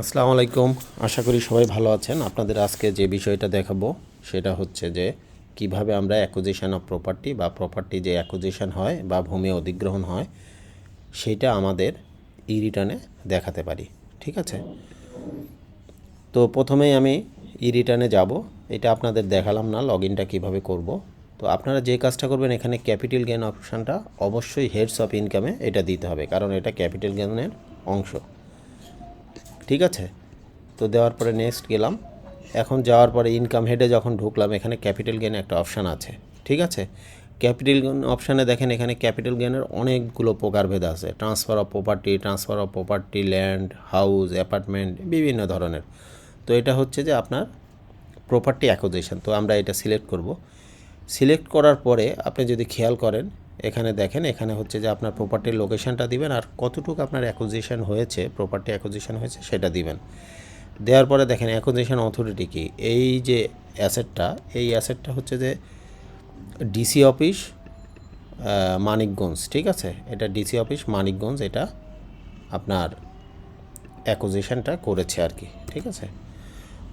আসসালামু আলাইকুম। আশা করি সবাই ভালো আছেন। আপনাদের আজকে যে বিষয়টা দেখাবো, সেটা হচ্ছে যে কীভাবে আমরা অ্যাকুজিশন অফ প্রপার্টি বা প্রপার্টি যে অ্যাকুজিশন হয় বা ভূমি অধিগ্রহণ হয়, সেটা আমাদের ই রিটার্নে দেখাতে পারি। ঠিক আছে? তো প্রথমেই আমি ই রিটার্নে যাব। এটা আপনাদের দেখালাম না লগ ইনটা কীভাবে করব। তো আপনারা যে কাজটা করবেন, এখানে ক্যাপিটাল গেন অপশানটা অবশ্যই হেডস অফ ইনকামে এটা দিতে হবে। কারণ এটা ক্যাপিটাল গেনের অংশ। ঠিক আছে? তো দেওয়ার পরে নেক্সট গেলাম। এখন যাওয়ার পরে ইনকাম হেডে যখন ঢুকলাম, এখানে ক্যাপিটাল গেন একটা অপশান আছে। ঠিক আছে? ক্যাপিটাল গেন অপশানে দেখেন, এখানে ক্যাপিটাল গেনের অনেকগুলো প্রকারভেদ আছে। Transfer of property transfer of property land house apartment বিভিন্ন ধরনের। তো এটা হচ্ছে যে আপনার প্রপার্টি অ্যাকোজিশন তো আমরা এটা সিলেক্ট করব। সিলেক্ট করার পরে আপনি যদি খেয়াল করেন এখানে দেখেন, এখানে হচ্ছে যে আপনার প্রপার্টির লোকেশানটা দিবেন আর কতটুকু আপনার অ্যাকুজিশন হয়েছে প্রপার্টি অ্যাকুজিশন হয়েছে সেটা দিবেন। দেওয়ার পরে দেখেন অ্যাকুজিশন অথরিটি কি? এই যে অ্যাসেটটা এই অ্যাসেটটা হচ্ছে যে ডিসি অফিস মানিকগঞ্জ, ঠিক আছে? এটা ডিসি অফিস মানিকগঞ্জ, এটা আপনার অ্যাকুজিশনটা করেছে আর কি, ঠিক আছে?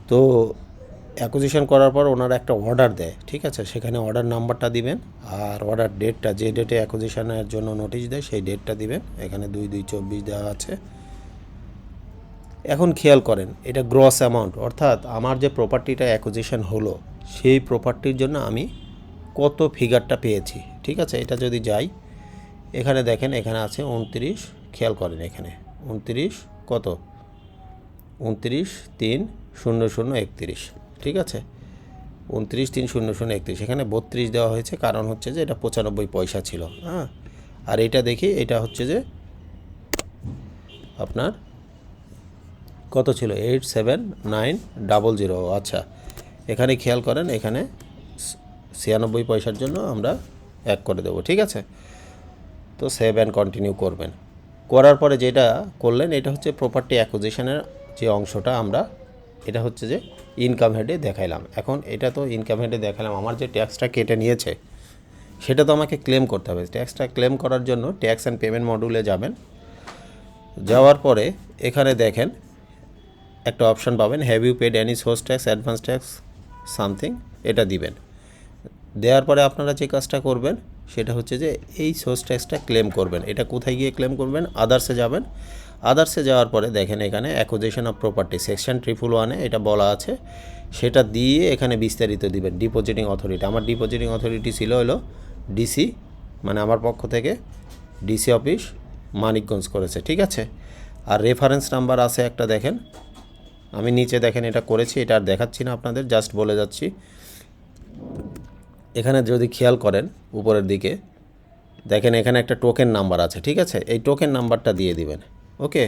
তো অ্যাকুজিশন করার পর ওনারা একটা অর্ডার দেয়, ঠিক আছে? সেখানে অর্ডার নাম্বারটা দিবেন আর অর্ডার ডেটটা যে ডেটে অ্যাকুজিশনের জন্য নোটিশ দেয়, সেই ডেটটা দিবেন। এখানে দুই দুই, চব্বিশ দেওয়া আছে। এখন খেয়াল করেন, এটা গ্রস অ্যামাউন্ট অর্থাৎ আমার যে প্রপার্টিটা অ্যাকুজিশন হলো, সেই প্রপার্টির জন্য আমি কত ফিগারটা পেয়েছি, ঠিক আছে? এটা যদি যাই, এখানে দেখেন, এখানে আছে উনত্রিশ, খেয়াল করেন এখানে, উনত্রিশ কত? উনত্রিশ, তিন, শূন্য শূন্য, একত্রিশ। ঠিক আছে? উনত্রিশ তিন শূন্য শূন্য একত্রিশ। এখানে বত্রিশ দেওয়া হয়েছে, কারণ হচ্ছে যে এটা পঁচানব্বই পয়সা ছিল হ্যাঁ? আর এটা দেখি, এটা হচ্ছে যে আপনার কত ছিল? Eight seven nine double zero. আচ্ছা এখানে খেয়াল করেন, এখানে ছিয়ানব্বই পয়সার জন্য আমরা এক করে দেবো, ঠিক আছে? তো সেভ অ্যান্ড কন্টিনিউ করবেন। করার পরে যেটা করলেন, এটা হচ্ছে প্রপার্টি অ্যাকুজিশনের যে অংশটা আমরা এটা হচ্ছে যে ইনকাম হেডে দেখাইলাম। এখন এটা তো ইনকাম হেডে দেখালাম, আমার যে ট্যাক্সটা কেটে নিয়েছে, সেটা তো আমাকে ক্লেম করতে হবে। ট্যাক্সটা ক্লেম করার জন্য ট্যাক্স অ্যান্ড পেমেন্ট মডিউলে যাবেন। যাওয়ার পরে এখানে দেখেন, একটা অপশন পাবেন have you paid any source tax advance tax something এটা দিবেন। দেওয়ার পরে আপনারা যে কাজটা করবেন, সেটা হচ্ছে যে এই সোর্স ট্যাক্সটা ক্লেম করবেন। এটা কোথায় গিয়ে ক্লেম করবেন? আদার্সে যাবেন। আদার্সে যাওয়ার পরে দেখেন এখানে acquisition of property section triple ওয়ানে এটা বলা আছে। সেটা দিয়ে এখানে বিস্তারিত দিবেন ডিপোজিটিং অথরিটি আমার ডিপোজিটিং অথরিটি ছিল হলো ডিসি মানে আমার পক্ষ থেকে ডিসি অফিস মানিকগঞ্জ করেছে, ঠিক আছে? আর রেফারেন্স নাম্বার আছে একটা, দেখেন। আমি নিচে দেখেন এটা করেছি, এটা আর দেখাচ্ছি না আপনাদের জাস্ট বলে যাচ্ছি। এখানে যদি খেয়াল করেন উপরের দিকে, দেখেন এখানে একটা টোকেন নাম্বার আছে, ঠিক আছে? এই টোকেন নাম্বারটা দিয়ে দিবেন। ওকে?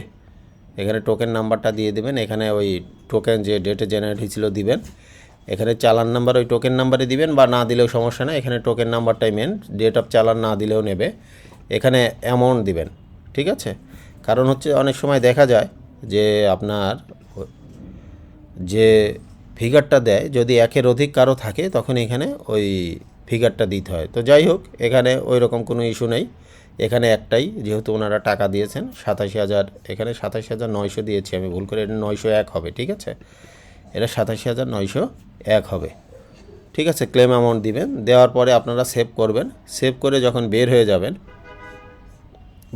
এখানে টোকেন নাম্বারটা দিয়ে দিবেন। এখানে ওই টোকেন যে ডেটে জেনারেট হয়েছিল দিবেন। এখানে চালান নাম্বার ওই টোকেন নাম্বারে দিবেন বা না দিলেও সমস্যা না এখানে টোকেন নাম্বারটাই মেন ডেট অফ চালান না দিলেও নেবে। এখানে অ্যামাউন্ট দিবেন, ঠিক আছে? কারণ হচ্ছে অনেক সময় দেখা যায় যে আপনার যে ফিগারটা দেয়, যদি একের অধিক কারও থাকে, তখন এখানে ওই ফিগারটা দিতে হয়। তো যাই হোক, এখানে ওই রকম কোনো ইস্যু নেই। এখানে একটাই, যেহেতু ওনারা টাকা দিয়েছেন, সাতাশি হাজার, এখানে সাতাশি হাজার নয়শো দিয়েছি আমি, ভুল করে এটা নয়শো এক হবে, ঠিক আছে? এটা সাতাশি হাজার নয়শো এক হবে। ঠিক আছে ক্লেম অ্যামাউন্ট দিবেন, দেওয়ার পরে আপনারা সেভ করবেন। সেভ করে যখন বের হয়ে যাবেন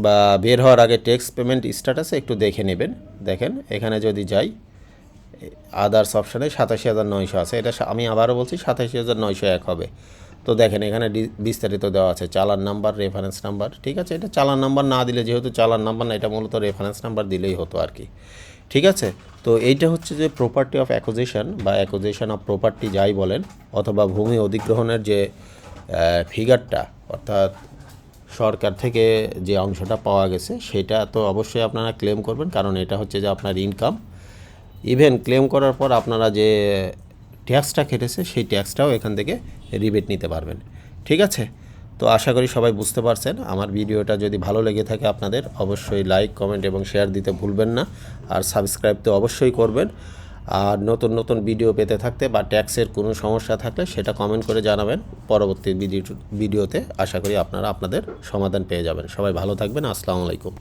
বা বের হওয়ার আগে ট্যাক্স পেমেন্ট স্ট্যাটাসে একটু দেখে নেবেন। দেখেন, এখানে যদি যাই আদার্স অপশানে সাতাশি হাজার নয়শো আছে, এটা আমি আবারও বলছি সাতাশি হাজার নয়শো এক হবে। তো দেখেন এখানে বিস্তারিত দেওয়া আছে, চালান নাম্বার রেফারেন্স নাম্বার, ঠিক আছে? এটা চালান নাম্বার না দিলে যেহেতু চালান নাম্বার না, এটা মূলত রেফারেন্স নাম্বার দিলেই হতো আর কি। ঠিক আছে? তো এইটা হচ্ছে যে প্রপার্টি অফ অ্যাকুজিশন বা অ্যাকুজিশন অফ প্রপার্টি যাই বলেন, অথবা ভূমি অধিগ্রহণের যে ফিগারটা অর্থাৎ সরকার থেকে যে অংশটা পাওয়া গেছে, সেটা তো অবশ্যই আপনারা ক্লেম করবেন, কারণ এটা হচ্ছে যে আপনার ইনকাম ইভেন ক্লেম করার পর আপনারা যে ট্যাক্সটা কেটেছে, সেই ট্যাক্সটাও এখান থেকে রিবেট নিতে পারবেন। ঠিক আছে? তো আশা করি সবাই বুঝতে পারছেন। আমার ভিডিওটা যদি ভালো লেগে থাকে আপনাদের, অবশ্যই লাইক, কমেন্ট এবং শেয়ার দিতে ভুলবেন না। আর সাবস্ক্রাইব তো অবশ্যই করবেন। আর নতুন নতুন ভিডিও পেতে থাকতে বা ট্যাক্সের কোনো সমস্যা থাকলে সেটা কমেন্ট করে জানাবেন। পরবর্তী ভিডিও, ভিডিওতে আশা করি আপনারা আপনাদের সমাধান পেয়ে যাবেন। সবাই ভালো থাকবেন। আসসালামু আলাইকুম।